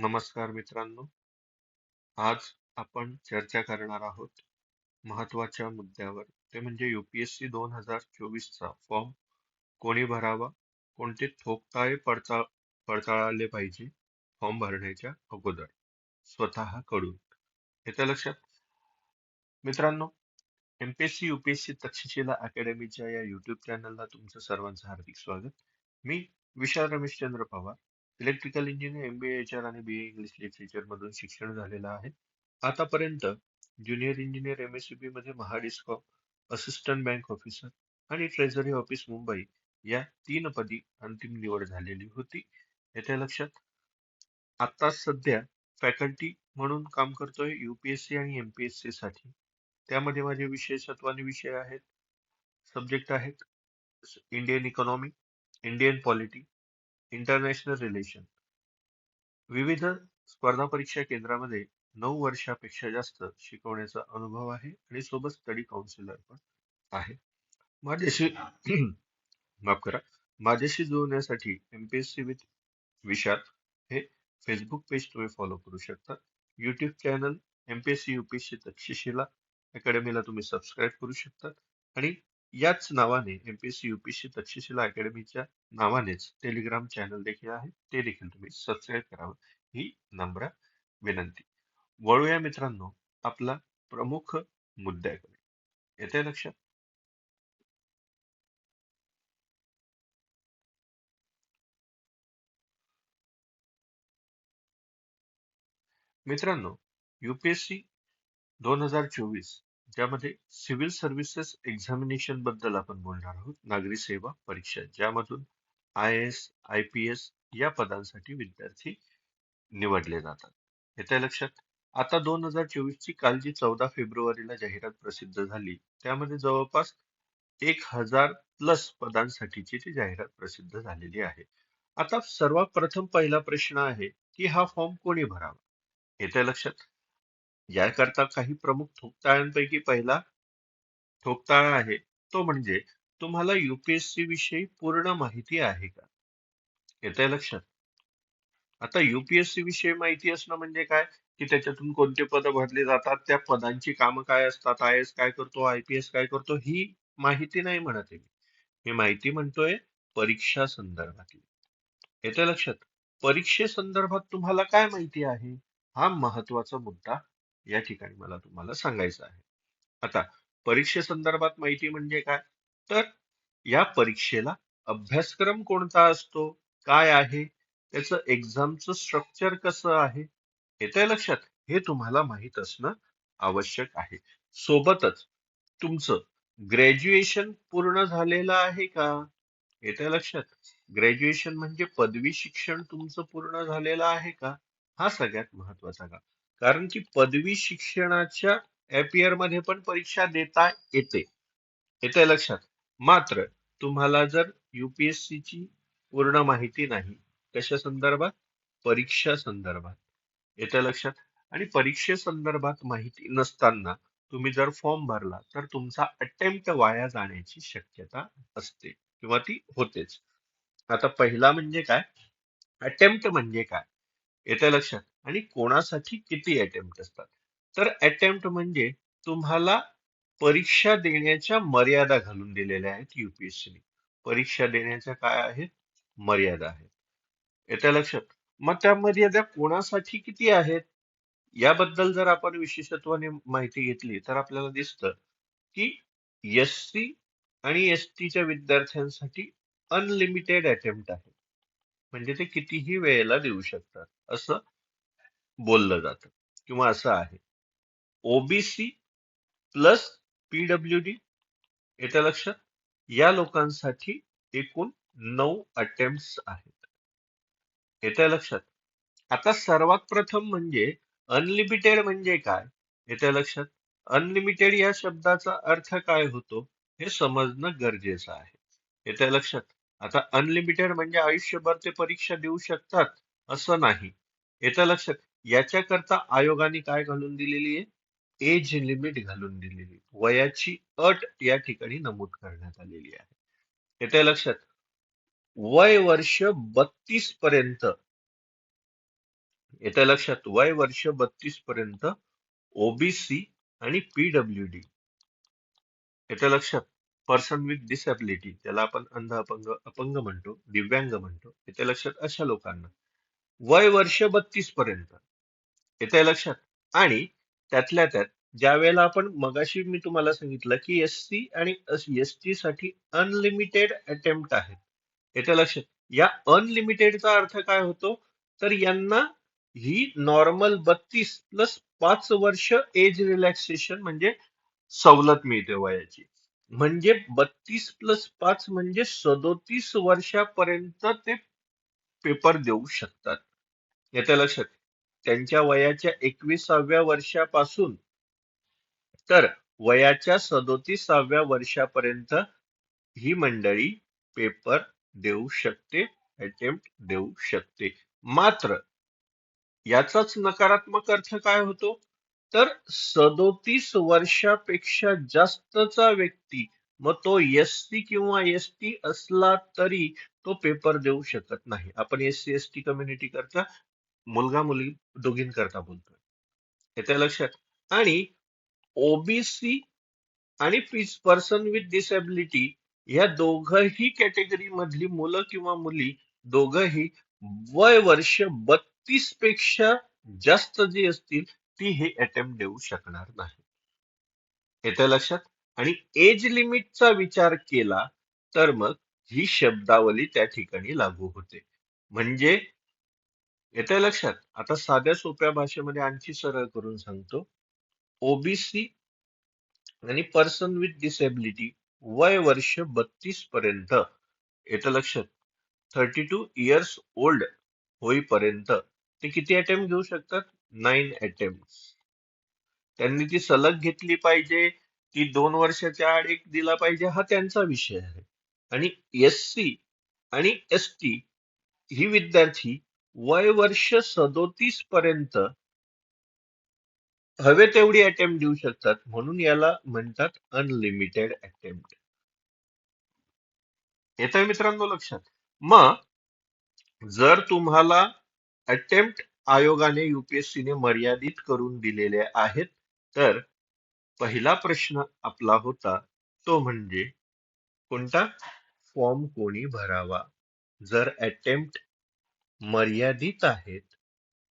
नमस्कार मित्रांनो. आज आपण चर्चा करणार आहोत महत्त्वाच्या मुद्द्यावर. ते म्हणजे युपीएससी दोन हजार चोवीसचा फॉर्म कोणी भरावा? कोणते ठोकताळे पडताळ पडताळाले पाहिजे? फॉर्म भरण्याच्या अगोदर. स्वतः कडून. येत्या लक्षात? मित्रांनो एमपीएससी युपीएससी तक्षशिला अकॅडमीच्या या युट्यूब चॅनलला तुमचं सर्वांचं हार्दिक स्वागत. मी Vishal Rameshchandra Pawar. Electrical engineer B H R आणि बी इंग्लिश लिटरेचर मधून शिक्षण झालेलं आहे. आतापर्यंत junior engineer M S B मध्ये महाडिस्कॉम असिस्टंट बँक ऑफिसर आणि ट्रेझरी ऑफिस मुंबई या तीन पदी अंतिम निवड झालेली होती. येत्या लक्षात आता सध्या फॅकल्टी म्हणून काम करतोय युपीएससी आणि एमपीएससी साठी. त्यामध्ये माझे विशेषत्वाने विषय आहेत. सब्जेक्ट आहेत Indian economy Indian polity international relation विविध स्पर्धा परीक्षा केंद्रामध्ये नऊ वर्षापेक्षा जास्त शिकवण्याचा अनुभव आहे आणि सोबत स्टडी काउन्सिलर पण आहे. माझ्याशी माफ करा. माझ्याशी जुळण्यासाठी एमपीएससी विथ विशाल हे फेसबुक पेज तुम्ही फॉलो करू शकता. YouTube channel MPSC UPSC Takshashila अकॅडमीला तुम्ही सबस्क्राईब करू शकता. आणि याच नावाने एमपीएससी युपीएससी तक्षशिला अकॅडमीच्या नावानेच टेलिग्राम चॅनल देखील आहे. ते देखील तुम्ही सबस्क्राईब करावं ही नम्र विनंती. वळूया मित्रांनो आपला प्रमुख मुद्द्याकडे. येते लक्षात? मित्रांनो युपीएससी दोन हजार चोवीस त्यामध्ये सिव्हिल सर्व्हिसेस एक्झामिनेशनबद्दल आपण बोलणार आहोत. नागरी सेवा परीक्षा ज्यामधून I S I P S या पदांसाठी विद्यार्थी निवडले जातात. येत्या लक्षात? आता दोन हजार चोवीस ची काल जी चौदा फेब्रुवारीला जाहिरात प्रसिद्ध झाली त्यामध्ये जवळपास एक हजार प्लस पदांसाठीची ती जाहिरात प्रसिद्ध झालेली आहे. आता सर्वात प्रथम पहिला प्रश्न आहे की हा फॉर्म कोणी भरावा? येत्या लक्षात? याकरता काही प्रमुख ठोकताळ्यांपैकी पहिला ठोकताळा आहे. तो म्हणजे तुम्हाला युपीएससी विषयी पूर्ण माहिती आहे का? येत आहे लक्षात? आता युपीएससी विषयी माहिती असणं म्हणजे काय? की त्याच्यातून कोणते पद भरले जातात? त्या पदांची कामं काय असतात? आय एस काय करतो? आय पी एस काय करतो? ही माहिती नाही म्हणत आहे मी. माहिती म्हणतोय परीक्षा संदर्भातली. येते लक्षात? परीक्षे संदर्भात तुम्हाला काय माहिती आहे? हा महत्त्वाचा मुद्दा या ठिकाणी मला तुम्हाला सांगायचं आहे. आता परीक्षेसंदर्भात माहिती म्हणजे काय? तर या परीक्षेला अभ्यासक्रम कोणता असतो? काय आहे? त्याचं एक्झामचं स्ट्रक्चर कसं आहे? येत्या लक्षात हे तुम्हाला माहीत असणं आवश्यक आहे. सोबतच तुमचं ग्रॅज्युएशन पूर्ण झालेलं आहे का? येत्या लक्षात ग्रॅज्युएशन म्हणजे पदवी शिक्षण तुमचं पूर्ण झालेलं आहे का? हा सगळ्यात महत्त्वाचा का कारण की पदवी शिक्षणाच्या एपियरमध्ये पण परीक्षा देता येते. येते लक्षात. मात्र तुम्हाला जर युपीएससी ची पूर्ण माहिती नाही कशा संदर्भात? परीक्षा संदर्भात. येते लक्षात? आणि परीक्षे संदर्भात माहिती नसताना तुम्ही जर फॉर्म भरला तर तुमचा अटेम्प्ट वाया जाण्याची शक्यता असते किंवा ती होतेच. आता पहिला म्हणजे काय? अटेम्प्ट म्हणजे काय? येते लक्षात. आणि कोणासाठी किती अटेम्प्ट असतात? तर अटेम्प्ट म्हणजे तुम्हाला परीक्षा देण्याच्या मर्यादा घालून दिलेल्या आहेत युपीएससीने परीक्षा देण्याच्या काय आहेत? मर्यादा आहेत. येत्या लक्षात. मग त्या मर्यादा कोणासाठी किती आहेत? याबद्दल जर आपण विशेषत्वाने माहिती घेतली तर आपल्याला दिसतं की एस सी आणि एस टीच्या विद्यार्थ्यांसाठी अनलिमिटेड अटेम्प्ट आहे. म्हणजे ते कितीही वेळेला देऊ शकतात. असं बोललं जातं. किंवा असं आहे. ओबीसी प्लस पीडब्ल्यू डी येत्या लक्षात? या लोकांसाठी एकूण नऊ अटेम्प्ट आहेत. येत्या लक्षात? आता सर्वात प्रथम म्हणजे अनलिमिटेड म्हणजे काय? येत्या लक्षात? अनलिमिटेड या शब्दाचा अर्थ काय होतो? हे समजणं गरजेचं आहे. येत्या लक्षात? आता अनलिमिटेड म्हणजे आयुष्यभर ते परीक्षा देऊ शकतात असं नाही. येत्या लक्षात याच्याकरता आयोगाने काय घालून दिलेली आहे? एज लिमिट घालून दिलेली वयाची अट या ठिकाणी नमूद करण्यात आलेली आहे. येत्या लक्षात. वय वर्ष बत्तीस पर्यंत. येत्या लक्षात. वय वर्ष बत्तीस पर्यंत ओबीसी आणि पीडब्ल्यूडी येत्या लक्षात. पर्सन विथ डिसॅबिलिटी त्याला आपण अंध अपंग अपंग म्हणतो दिव्यांग म्हणतो येत्या लक्षात अशा लोकांना. वय वर्ष बत्तीस पर्यंत. येत्या लक्षात. आणि त्यातल्या त्यात ज्या वेळेला आपण मगाशी मी तुम्हाला सांगितलं की एस सी आणि एस टी साठी अनलिमिटेड अटेम्प्ट आहेत. येत्या लक्षात. या अनलिमिटेडचा अर्थ काय होतो? तर यांना ही नॉर्मल बत्तीस प्लस पाच वर्ष एज रिलॅक्सेशन म्हणजे सवलत मिळते वयाची. म्हणजे बत्तीस प्लस पाच म्हणजे सदोतीस वर्षापर्यंत ते पेपर देऊ शकतात. येत्या लक्षात. त्यांच्या वयाच्या एकविसाव्या वर्षापासून. तर वयाच्या सदोतीसाव्या वर्षापर्यंत ही मंडळी पेपर देऊ शकते अटेम्प्ट देऊ शकते. मात्र याचाच नकारात्मक अर्थ काय होतो? तर सदोतीस वर्षापेक्षा जास्तचा व्यक्ती मग तो एस सी किंवा एस टी असला तरी तो पेपर देऊ शकत नाही. आपण S C S T community करता मुलगा मुलगी दोघींकरता बोलतोय. येत्या लक्षात. आणि ओबीसी आणि पर्सन विथ डिसेबिलिटी या दोघही कॅटेगरी मधली मुलं किंवा मुली दोघही वय वर्ष बत्तीसपेक्षा जास्त जी असतील ती हे अटेम्प्ट देऊ शकणार नाही. येत्या लक्षात? आणि एज लिमिटचा विचार केला तर मग ही शब्दावली त्या ठिकाणी लागू होते. म्हणजे येत्या लक्षात? आता साध्या सोप्या भाषेमध्ये आणखी सरळ करून सांगतो. ओबीसी आणि पर्सन विथ डिसेबिलिटी वय वर्ष बत्तीस पर्यंत. येतं लक्षात? थर्टी टू इयर्स ओल्ड होईपर्यंत. ते किती अटेम्प्ट घेऊ शकतात? नाईन अटेम्प्ट त्यांनी ती सलग घेतली पाहिजे ती दोन वर्षाच्या आड एक दिला पाहिजे हा त्यांचा विषय आहे. आणि एस सी आणि एस टी ही विद्यार्थी वय वर्ष सदोतीस पर्यंत हवे तेवढी अटेम्प्ट देऊ शकतात म्हणून याला म्हणतात अनलिमिटेड अटेम्प्ट येत आहे मित्रांनो लक्षात? मग जर तुम्हाला अटेम्प्ट आयोगाने युपीएससीने मर्यादित करून दिलेले आहेत. तर पहिला प्रश्न आपला होता तो म्हणजे कोणता? फॉर्म कोणी भरावा? जर अटेम्प्ट मर्यादित आहेत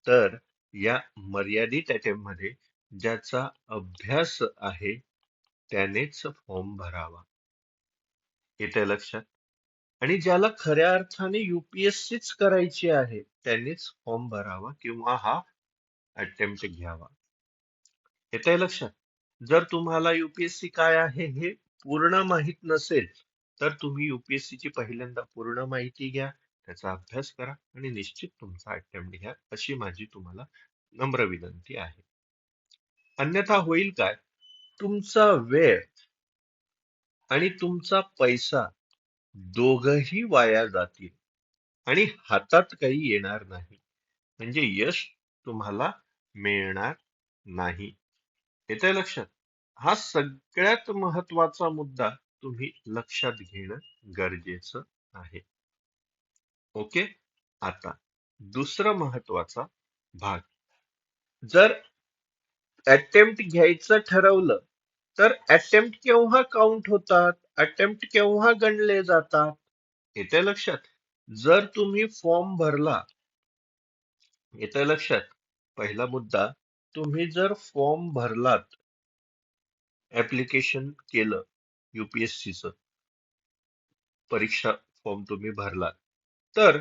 तर या मर्यादित अटेम्प्टमध्ये ज्याचा अभ्यास आहे त्यानेच फॉर्म भरावा. येते लक्षात? आणि ज्याला खऱ्या अर्थाने युपीएससीच करायची आहे त्यांनीच फॉर्म भरावा किंवा हा अटेम्प्ट घ्यावा. येत आहे लक्षात. जर तुम्हाला युपीएससी काय आहे हे पूर्ण माहीत नसेल तर तुम्ही युपीएससी ची पहिल्यांदा पूर्ण माहिती घ्या त्याचा अभ्यास करा आणि निश्चित तुमचा अटेम्प्ट घ्या अशी माझी तुम्हाला नम्र विनंती आहे. अन्यथा होईल काय? तुमचा वेळ आणि तुमचा पैसा दोघही वाया जातील. आणि हातात काही येणार नाही. म्हणजे यश तुम्हाला मिळणार नाही. येते लक्षात? हा सगळ्यात महत्त्वाचा मुद्दा तुम्ही लक्षात घेणं गरजेचं आहे. ओके? आता दुसरा महत्त्वाचा भाग. जर अटेम्प्ट घ्यायचं ठरवलं तर अटेम्प्ट केव्हा काउंट होतात? अटेम्प्ट केव्हा गणले जातात? येते लक्षात. जर तुम्ही फॉर्म भरला येते लक्षात. पहिला मुद्दा तुम्ही जर फॉर्म भरलात ऍप्लिकेशन केलं युपीएससीच परीक्षा फॉर्म तुम्ही भरलात. तर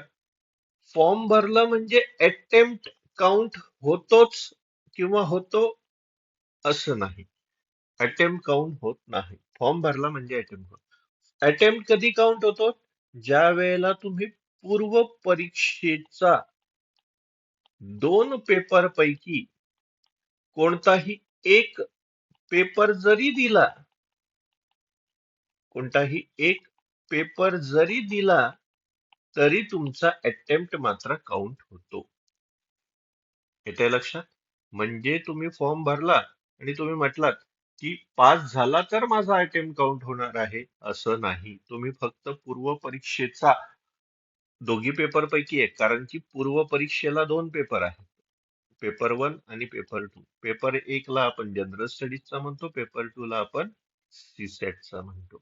फॉर्म भरला म्हणजे अटेम्प्ट काउंट होतोच किंवा होतो असं नाही. अटेम्प्ट काउंट होत नाही. फॉर्म भरला म्हणजे अटेम्प्ट अटेम्प्ट कधी काउंट होतो? ज्या वेळेला तुम्ही पूर्व परीक्षेचा दोन पेपर पैकी कोणताही एक पेपर जरी दिला कोणताही एक पेपर जरी दिला तरी तुमचा अटेम्प्ट मात्र काउंट होतो. येते लक्षात? म्हणजे तुम्ही फॉर्म भरला आणि तुम्ही म्हटलात की पास झाला तर माझा अटेम्प्ट काउंट होणार आहे असं नाही. तुम्ही फक्त पूर्व परीक्षेचा दोघी पेपर पैकी एक कारण की पूर्व परीक्षेला दोन पेपर आहेत. पेपर वन आणि पेपर टू. पेपर एक ला आपण जनरल स्टडीजचा म्हणतो पेपर टू ला आपण सीसेटचा म्हणतो.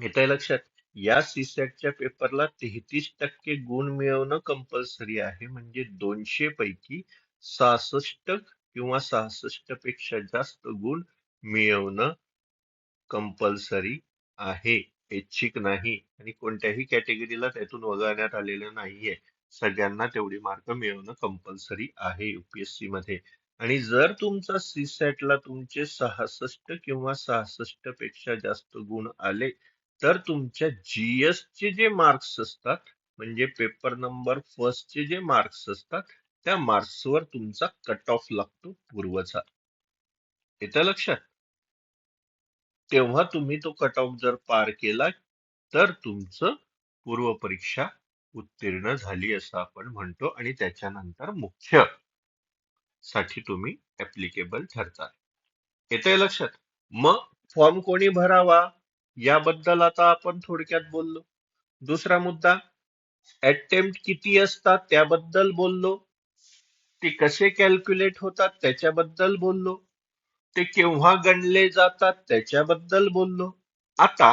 येत लक्षात? या सीसेटच्या पेपरला तेहतीस टक्के गुण मिळवणं कंपल्सरी आहे. म्हणजे दोनशे पैकी सहासष्ट किंवा सहासष्टपेक्षा जास्त गुण मिळवणं कंपल्सरी आहे ऐच्छिक नाही आणि कोणत्याही कॅटेगरीला त्यातून वगळण्यात आलेलं नाहीये. सगळ्यांना तेवढी मार्क मिळवणं कंपल्सरी आहे युपीएससी मध्ये. आणि जर तुमचा सीसॅट ला तुमचे सहासष्ट किंवा सहासष्टपेक्षा जास्त गुण आले तर तुमच्या जीएस चे जे मार्क्स असतात म्हणजे पेपर नंबर फर्स्ट चे जे मार्क्स असतात त्या मार्क्सवर तुमचा कट ऑफ लागतो पूर्वचा. येतं लक्षात? तेव्हा तुम्ही तो कट ऑफ जर पार केला तर तुमचं पूर्व परीक्षा उत्तीर्ण झाली असं आपण म्हणतो आणि त्याच्यानंतर मुख्यसाठी तुम्ही ऍप्लिकेबल ठरता येतंय लक्षात? मग फॉर्म कोणी भरावा? याबद्दल आता आपण थोडक्यात बोललो. दुसरा मुद्दा अटेम्प्ट किती असतात? त्याबद्दल बोललो. ते कसे कॅल्क्युलेट होतात त्याच्याबद्दल बोललो. ते केव्हा गणले जातात त्याच्याबद्दल बोललो. आता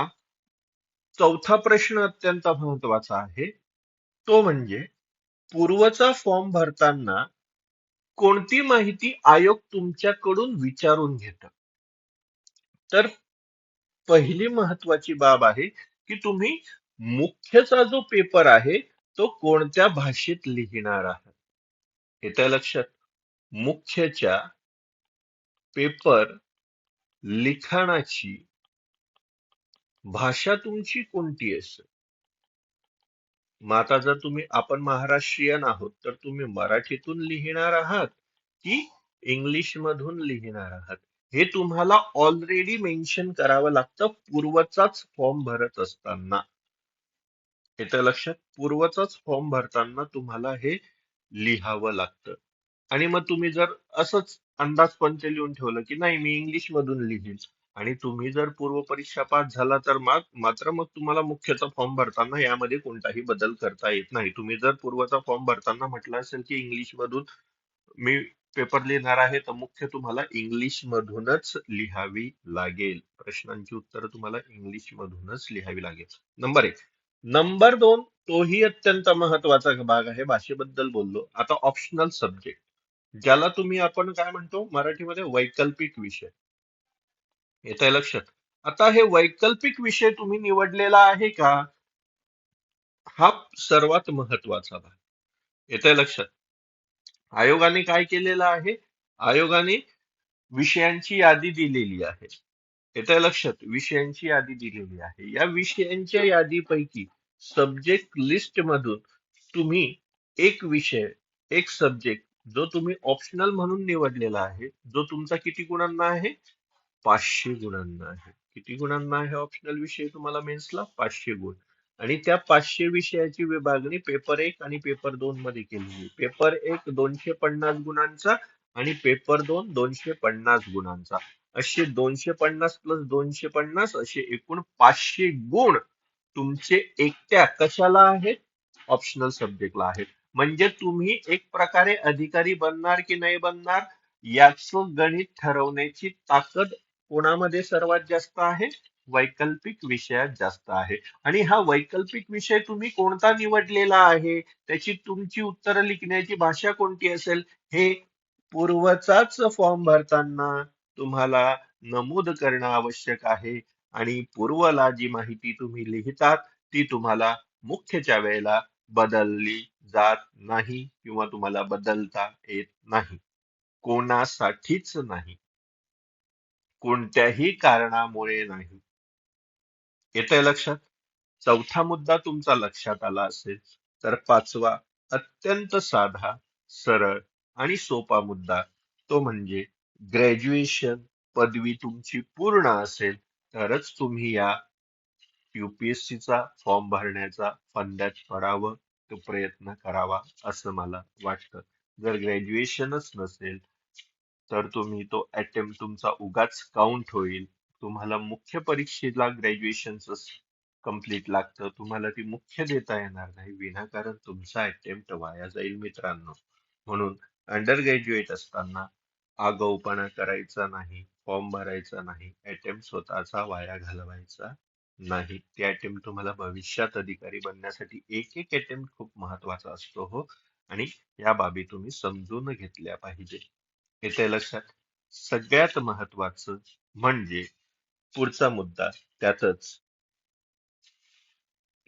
चौथा प्रश्न अत्यंत महत्त्वाचा आहे. तो म्हणजे पूर्वचा फॉर्म भरताना कोणती माहिती आयोग तुमच्याकडून विचारून घेत? तर पहिली महत्वाची बाब आहे की तुम्ही मुख्यचा जो पेपर आहे तो कोणत्या भाषेत लिहिणार आहात? येत्या लक्षात. मुख्यच्या पेपर लिखाणाची भाषा तुमची कोणती असेल? मग आता जर तुम्ही आपण महाराष्ट्रीयन आहोत तर तुम्ही मराठीतून लिहिणार आहात की इंग्लिश मधून लिहिणार आहात? हे तुम्हाला ऑलरेडी मेन्शन करावं लागतं पूर्वचाच फॉर्म भरत असताना. येतं लक्षात? पूर्वचाच फॉर्म भरताना तुम्हाला हे लिहावं लागतं. आणि मग तुम्ही जर असंच अंदाजपंच लिहून ठेवलं की नाही मी इंग्लिश मधून लिहीन. आणि तुम्ही जर पूर्व परीक्षा पास झाला तर मग मात्र मग तुम्हाला मुख्यचा फॉर्म भरताना यामध्ये कोणताही बदल करता येत नाही. तुम्ही जर पूर्वचा फॉर्म भरताना म्हटलं असेल की इंग्लिश मधून मी पेपर लिहिणार आहे तर मुख्य तुम्हाला इंग्लिश मधूनच लिहावी लागेल. प्रश्नांची उत्तरं तुम्हाला इंग्लिश मधूनच लिहावी लागेल. नंबर एक. नंबर दोन तोही अत्यंत महत्त्वाचा भाग आहे भाषेबद्दल बोललो. आता ऑप्शनल सब्जेक्ट ज्याला तुम्ही आपण काय म्हणतो? मराठीमध्ये वैकल्पिक विषय. येत आहे लक्षात? आता हे वैकल्पिक विषय तुम्ही निवडलेला आहे का? हा सर्वात महत्त्वाचा भाग. येत आहे लक्षात? आयोगाने काय केलेलं आहे? आयोगाने विषयांची यादी दिलेली आहे. येत आहे लक्षात? विषयांची यादी दिलेली आहे. या विषयांच्या यादीपैकी सब्जेक्ट लिस्ट मधून तुम्ही एक विषय एक सब्जेक्ट जो तुम्ही ऑप्शनल म्हणून निवडलेला आहे जो तुमचा किती गुणांना आहे? पाचशे गुणांना आहे. किती गुणांना आहे ऑप्शनल विषय तुम्हाला मेन्सला पाचशे गुण. आणि त्या पाचशे विषयाची विभागणी पेपर एक आणि पेपर दोन मध्ये केलेली पेपर एक दोनशे पन्नास गुणांचा आणि पेपर दोन दोनशे पन्नास गुणांचा. असे दोनशे पन्नास प्लस दोनशे पन्नास असे एकूण पाचशे गुण तुमचे एकट्या कशाला आहेत? ऑप्शनल सब्जेक्टला आहेत. म्हणजे तुम्ही एक प्रकारे अधिकारी बनणार की नाही बनणार याच गणित ठरवण्याची ताकद कोणामध्ये सर्वात जास्त आहे? वैकल्पिक विषयात जास्त आहे. आणि हा वैकल्पिक विषय तुम्ही कोणता निवडलेला आहे? त्याची तुमची उत्तरं लिखण्याची भाषा कोणती असेल? हे पूर्वचाच फॉर्म भरताना तुम्हाला नमूद करणं आवश्यक आहे. आणि पूर्वला जी माहिती तुम्ही लिहितात ती तुम्हाला मुख्यच्या वेळेला बदलली जात नाही किंवा तुम्हाला बदलता येत नाही. कोणासाठीच नाही. कोणत्याही कारणामुळे नाही. येतंय लक्षात? चौथा मुद्दा तुमचा लक्षात आला असेल तर पाचवा अत्यंत साधा सरळ आणि सोपा मुद्दा तो म्हणजे ग्रॅज्युएशन पदवी तुमची पूर्ण असेल तरच तुम्ही या युपीएससीचा फॉर्म भरण्याचा फंद्यात पडावं तो प्रयत्न करावा असं मला वाटतं. जर ग्रॅज्युएशनच नसेल तर तुम्ही तो अटेम्प्ट तुमचा उगाच काउंट होईल. तुम्हाला मुख्य परीक्षेला ग्रॅज्युएशनच कंप्लीट लागतं. तुम्हाला ती मुख्य देता येणार नाही. विनाकारण तुमचा अटेम्प्ट वाया जाईल मित्रांनो. म्हणून अंडर ग्रॅज्युएट असताना आगाऊपणा करायचा नाही. फॉर्म भरायचा नाही अटेम्प्ट स्वतःचा वाया घालवायचा नाही. ते अटेम्प्ट तुम्हाला भविष्यात अधिकारी बनण्यासाठी एक एक अटेम्प्ट खूप महत्त्वाचा असतो हो. आणि या बाबी तुम्ही समजून घेतल्या पाहिजे. येते लक्षात? सगळ्यात महत्वाचं म्हणजे पुढचा मुद्दा त्यातच.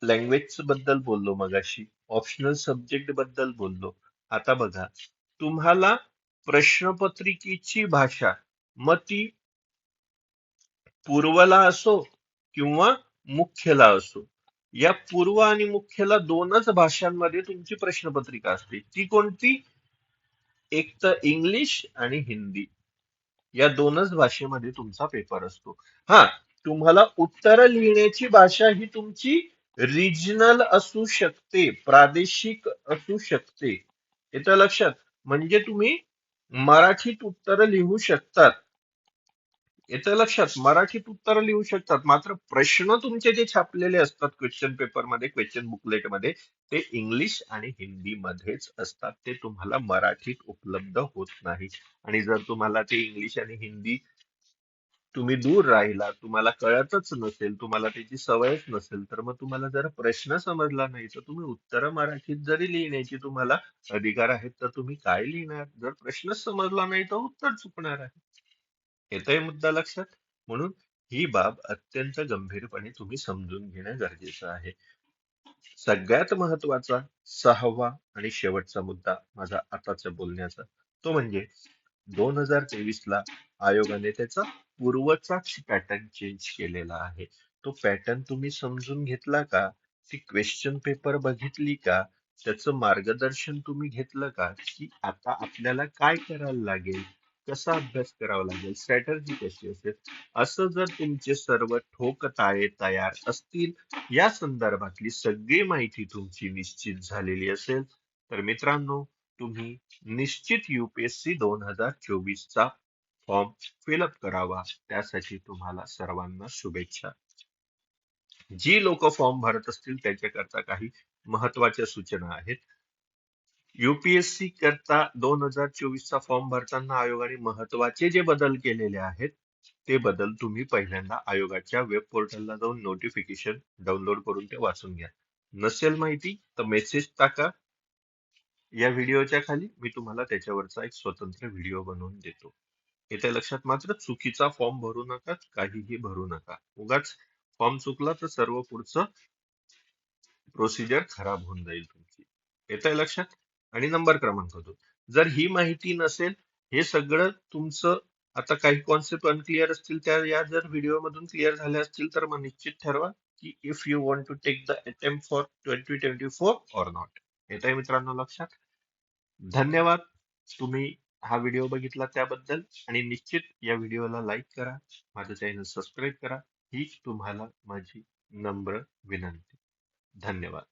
लँग्वेजबद्दल बोललो मगाशी ऑप्शनल सब्जेक्टबद्दल बोललो. आता बघा तुम्हाला प्रश्नपत्रिकेची भाषा मग ती पूर्वला असो किंवा मुख्यला असो. या पूर्व आणि मुख्यला दोनच भाषांमध्ये तुमची प्रश्नपत्रिका असते. ती कोणती? एक तर इंग्लिश आणि हिंदी. या दोनच भाषेमध्ये तुमचा पेपर असतो. हा तुम्हाला उत्तर लिहिण्याची भाषा ही तुमची रिजनल असू शकते प्रादेशिक असू शकते. येतं लक्षात. म्हणजे तुम्ही मराठीत उत्तर लिहू शकतात. येतं लक्षात मराठीत उत्तर लिहू शकतात. मात्र प्रश्न तुमचे जे छापलेले असतात क्वेश्चन पेपरमध्ये क्वेश्चन बुकलेटमध्ये ते इंग्लिश आणि हिंदी मध्येच असतात. ते तुम्हाला मराठीत उपलब्ध होत नाही आणि जर तुम्हाला ते इंग्लिश आणि हिंदी तुम्ही दूर राहिला तुम्हाला कळतच नसेल तुम्हाला त्याची सवयच नसेल तर मग तुम्हाला जर प्रश्न समजला नाही तर तुम्ही उत्तर मराठीत जरी लिहिण्याची तुम्हाला अधिकार आहेत तर तुम्ही काय लिहिणार? जर प्रश्न समजला नाही तर उत्तर चुकणार आहे. येतोय मुद्दा लक्षात? म्हणून ही बाब अत्यंत गंभीरपणे तुम्ही समजून घेणं गरजेचं आहे. सगळ्यात महत्त्वाचा सहावा आणि शेवटचा मुद्दा माझा आताचा बोलण्याचा तो म्हणजे दोन हजार तेवीस ला आयोगाने त्याचा पूर्वचाच पॅटर्न चेंज केलेला आहे. तो पॅटर्न तुम्ही समजून घेतला का? ती क्वेश्चन पेपर बघितली का? त्याचं मार्गदर्शन तुम्ही घेतलं का? की आता आपल्याला काय करायला लागेल? कसा अभ्यास करावा लागेल? स्ट्रॅटर्जी कशी असेल? असं जर तुमचे सर्व ठोक ताळे तयार असतील या संदर्भातली सगळी माहिती तुमची निश्चित झालेली असेल. तर मित्रांनो तुम्ही निश्चित युपीएससी दोन हजार चोवीस चा फॉर्म फिलअप करावा. त्यासाठी तुम्हाला सर्वांना शुभेच्छा. जी लोक फॉर्म भरत असतील त्याच्याकरता काही महत्त्वाच्या सूचना आहेत. युपीएससी करता दोन हजार चोवीस चा फॉर्म भरताना आयोगाने महत्त्वाचे जे बदल केलेले आहेत ते बदल तुम्ही पहिल्यांदा आयोगाच्या वेब पोर्टलला जाऊन नोटिफिकेशन डाउनलोड करून ते वाचून घ्या. नसेल माहिती तर मेसेज टाका. या व्हिडिओच्या खाली मी तुम्हाला त्याच्यावरचा एक स्वतंत्र व्हिडिओ बनवून देतो. येत्या लक्षात मात्र चुकीचा फॉर्म भरू नका काहीही भरू नका. उगाच फॉर्म चुकला तर सर्व पुढचं प्रोसिजर खराब होऊन जाईल तुमची. येत्या लक्षात आणि नंबर क्रमांक दोन जर ही माहिती नसेल हे सगळं तुमचं आता काही कॉन्सेप्ट अनक्लिअर असतील त्या या जर व्हिडिओ मधून क्लिअर झाल्या असतील तर मग निश्चित ठरवा की if you want to take the attempt for twenty twenty four or not येत आहे मित्रांनो लक्षात. धन्यवाद. तुम्ही हा व्हिडिओ बघितला त्याबद्दल आणि निश्चित या व्हिडिओला लाईक करा. माझं चॅनल सबस्क्राईब करा. ही तुम्हाला माझी नम्र विनंती. धन्यवाद.